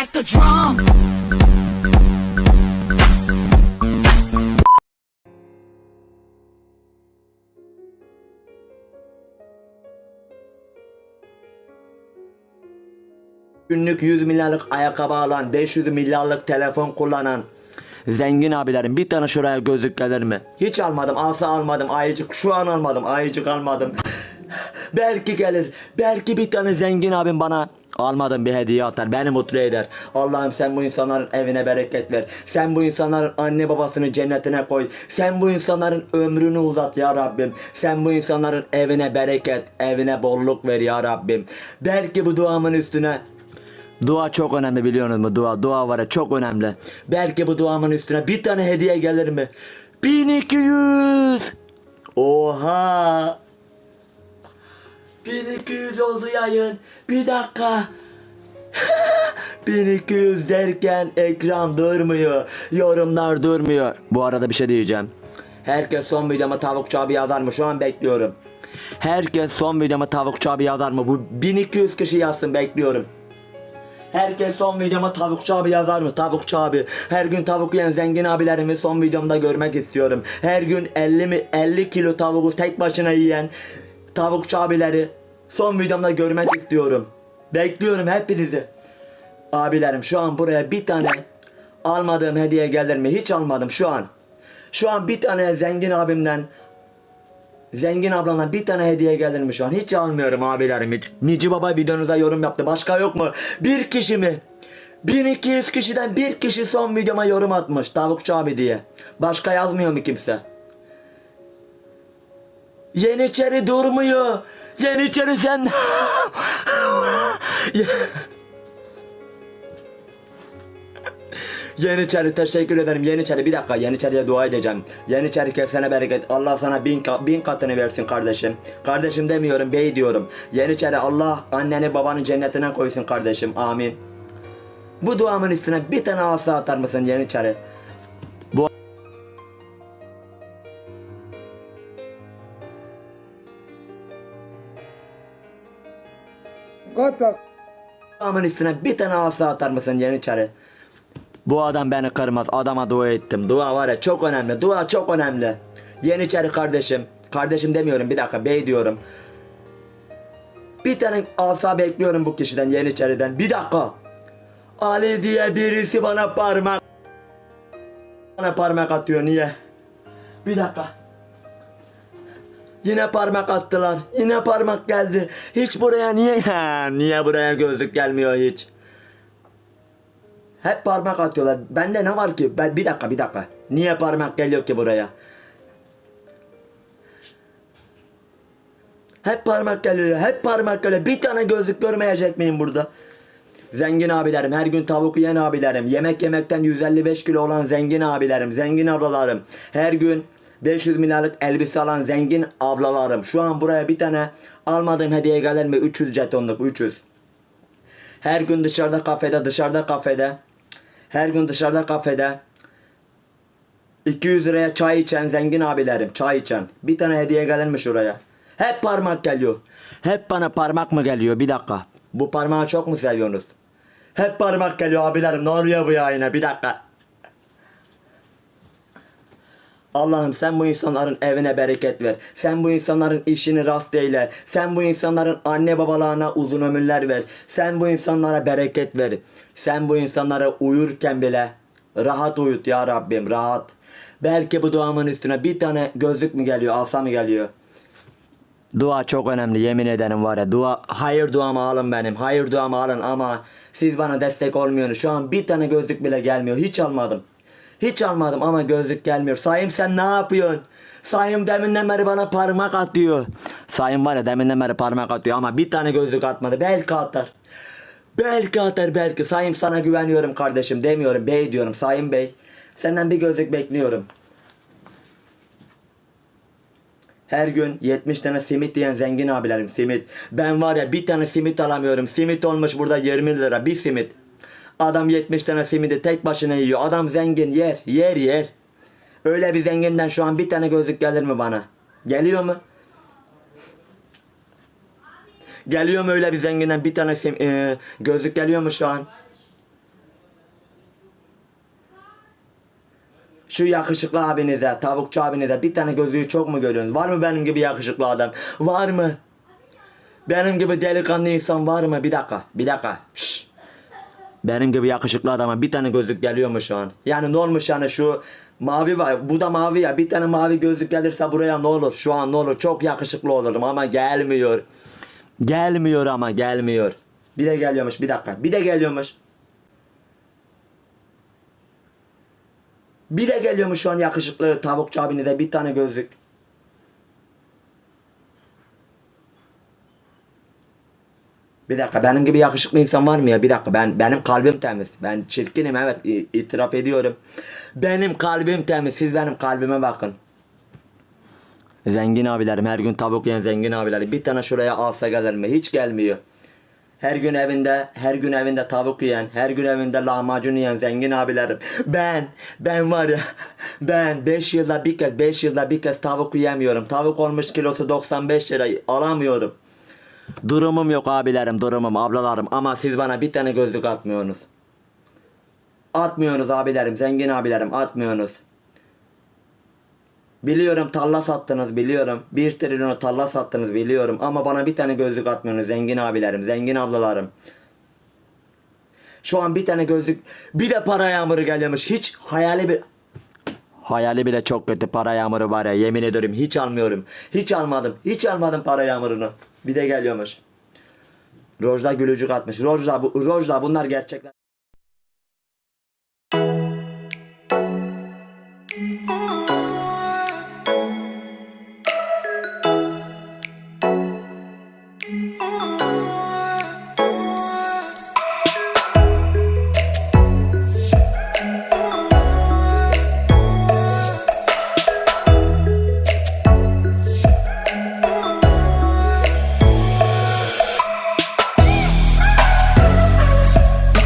like the drum. Günlük 100 milyarlık ayakkabı alan, 500 milyarlık telefon kullanan zengin abilerim bir tane şuraya gözlük gelir mi? Hiç almadım, asa almadım, ayıcık şu an almadım, ayıcık almadım. Belki gelir, belki bir tane zengin abim bana almadım bir hediye atar, beni mutlu eder. Allah'ım sen bu insanların evine bereket ver. Sen bu insanların anne babasını cennetine koy. Sen bu insanların ömrünü uzat ya Rabbim. Sen bu insanların evine bereket, evine bolluk ver ya Rabbim. Belki bu duamın üstüne Dua çok önemli biliyorsunuz mu? Dua, dua var ya çok önemli. Belki bu duamın üstüne bir tane hediye gelir mi? 1200. Oha. 1200 oldu yayın. Bir dakika. 1200 derken ekran durmuyor. Yorumlar durmuyor. Bu arada bir şey diyeceğim. Herkes son videoma tavukçu abi yazar mı? Şu an bekliyorum. Herkes son videoma tavukçu abi yazar mı? Bu 1200 kişi yazsın bekliyorum. Herkes son videoma tavukçu abi yazar mı? Tavukçu abi. Her gün tavuk yiyen zengin abilerimi son videomda görmek istiyorum. Her gün 50 mi 50 kilo tavuğu tek başına yiyen tavukçu abileri son videomda görmek istiyorum. Bekliyorum hepinizi. Abilerim şu an buraya bir tane almadığım hediye gelir mi? Hiç almadım şu an. Şu an bir tane zengin abimden Zengin ablamdan bir tane hediye gelir mi şu an? Hiç almıyorum abilerim hiç. Nici Baba videonuza yorum yaptı. Başka yok mu? Bir kişi mi? 1200 kişiden bir kişi son videoma yorum atmış. Tavukçu abi diye. Başka yazmıyor mu kimse? Yeniçeri durmuyor. Yeniçeri sen... Yeniçeri teşekkür ederim. Yeniçeri bir dakika. Yeniçeri'ye dua edeceğim. Yeniçeri kesene bereket. Allah sana bin, ka- bin katını versin kardeşim. Kardeşim demiyorum bey diyorum. Yeniçeri Allah anneni babanı cennetine koysun kardeşim. Amin. Bu duamın üstüne bir tane asa atar mısın Yeniçeri Bak. duamın üstüne bir tane asa atar mısın Yeniçeri Bu adam beni kırmaz adama dua ettim Dua var ya çok önemli dua çok önemli Yeniçeri kardeşim Kardeşim demiyorum bir dakika bey diyorum Bir tane asa bekliyorum bu kişiden Yeniçeri'den. Bir dakika. Ali diye birisi bana parmak bana parmak atıyor niye? Bir dakika. Yine parmak attılar. Yine parmak geldi. Hiç buraya niye? Ha, niye buraya gözlük gelmiyor hiç? Hep parmak atıyorlar. Bende ne var ki? Ben bir dakika bir dakika. Niye parmak geliyor ki buraya? Hep parmak geliyor, hep parmak geliyor. Bir tane gözlük görmeyecek miyim burada? Zengin abilerim, her gün tavuk yiyen abilerim, yemek yemekten 155 kilo olan zengin abilerim, zengin ablalarım, her gün 500 milyarlık elbise alan zengin ablalarım. Şu an buraya bir tane almadığım hediye gelir mi? 300 jetonluk, 300. Her gün dışarıda kafede, dışarıda kafede, her gün dışarıda kafede 200 liraya çay içen zengin abilerim, çay içen. Bir tane hediye gelir mi şuraya? Hep parmak geliyor. Hep bana parmak mı geliyor? Bir dakika. Bu parmağı çok mu seviyorsunuz? Hep parmak geliyor abilerim. Ne oluyor bu yayına? Bir dakika. Allah'ım sen bu insanların evine bereket ver. Sen bu insanların işini rast eyle. Sen bu insanların anne babalarına uzun ömürler ver. Sen bu insanlara bereket ver. Sen bu insanlara uyurken bile rahat uyut ya Rabbim rahat. Belki bu duamın üstüne bir tane gözlük mü geliyor, alsa mı geliyor? Dua çok önemli yemin ederim var ya. Dua hayır duamı alın benim. Hayır duamı alın ama siz bana destek olmuyorsunuz. Şu an bir tane gözlük bile gelmiyor. Hiç almadım. Hiç almadım ama gözlük gelmiyor. Sayım sen ne yapıyorsun? Sayım deminden beri bana parmak atıyor. Sayım var ya deminden beri parmak atıyor ama bir tane gözlük atmadı. Belki atar. Belki atar belki. Sayım sana güveniyorum kardeşim demiyorum. Bey diyorum. Sayım bey. Senden bir gözlük bekliyorum. Her gün 70 tane simit yiyen zengin abilerim simit. Ben var ya bir tane simit alamıyorum. Simit olmuş burada 20 lira bir simit. Adam 70 tane simidi tek başına yiyor. Adam zengin yer, yer yer. Öyle bir zenginden şu an bir tane gözlük gelir mi bana? Geliyor mu? Geliyor mu öyle bir zenginden bir tane sim, e, gözlük geliyor mu şu an? Şu yakışıklı abinize, tavukçu abinize bir tane gözlüğü çok mu görüyorsunuz? Var mı benim gibi yakışıklı adam? Var mı? Benim gibi delikanlı insan var mı? Bir dakika, bir dakika. Şşş. Benim gibi yakışıklı adama bir tane gözlük geliyor mu şu an? Yani ne olmuş yani şu mavi var. Bu da mavi ya. Bir tane mavi gözlük gelirse buraya ne olur? Şu an ne olur? Çok yakışıklı olurum ama gelmiyor. Gelmiyor ama gelmiyor. Bir de geliyormuş bir dakika. Bir de geliyormuş. Bir de geliyormuş şu an yakışıklı tavukçu abinize bir tane gözlük. Bir dakika benim gibi yakışıklı insan var mı ya? Bir dakika ben benim kalbim temiz. Ben çirkinim evet itiraf ediyorum. Benim kalbim temiz. Siz benim kalbime bakın. Zengin abilerim her gün tavuk yiyen zengin abilerim. Bir tane şuraya alsa gelir mi? Hiç gelmiyor. Her gün evinde, her gün evinde tavuk yiyen, her gün evinde lahmacun yiyen zengin abilerim. Ben, ben var ya, ben 5 yılda bir kez, 5 yılda bir kez tavuk yiyemiyorum. Tavuk olmuş kilosu 95 lira alamıyorum. Durumum yok abilerim, durumum, ablalarım ama siz bana bir tane gözlük atmıyorsunuz. Atmıyorsunuz abilerim, zengin abilerim atmıyorsunuz. Biliyorum tarla sattınız biliyorum. Bir trilyonu tarla sattınız biliyorum. Ama bana bir tane gözlük atmıyorsunuz zengin abilerim, zengin ablalarım. Şu an bir tane gözlük, bir de para yağmuru geliyormuş. Hiç hayali bir... Hayali bile çok kötü para yağmuru var ya yemin ederim hiç almıyorum. Hiç almadım. Hiç almadım para yağmurunu. Bir de geliyormuş. Rojda gülücük atmış. Rojda, bu, Rojda bunlar gerçekler.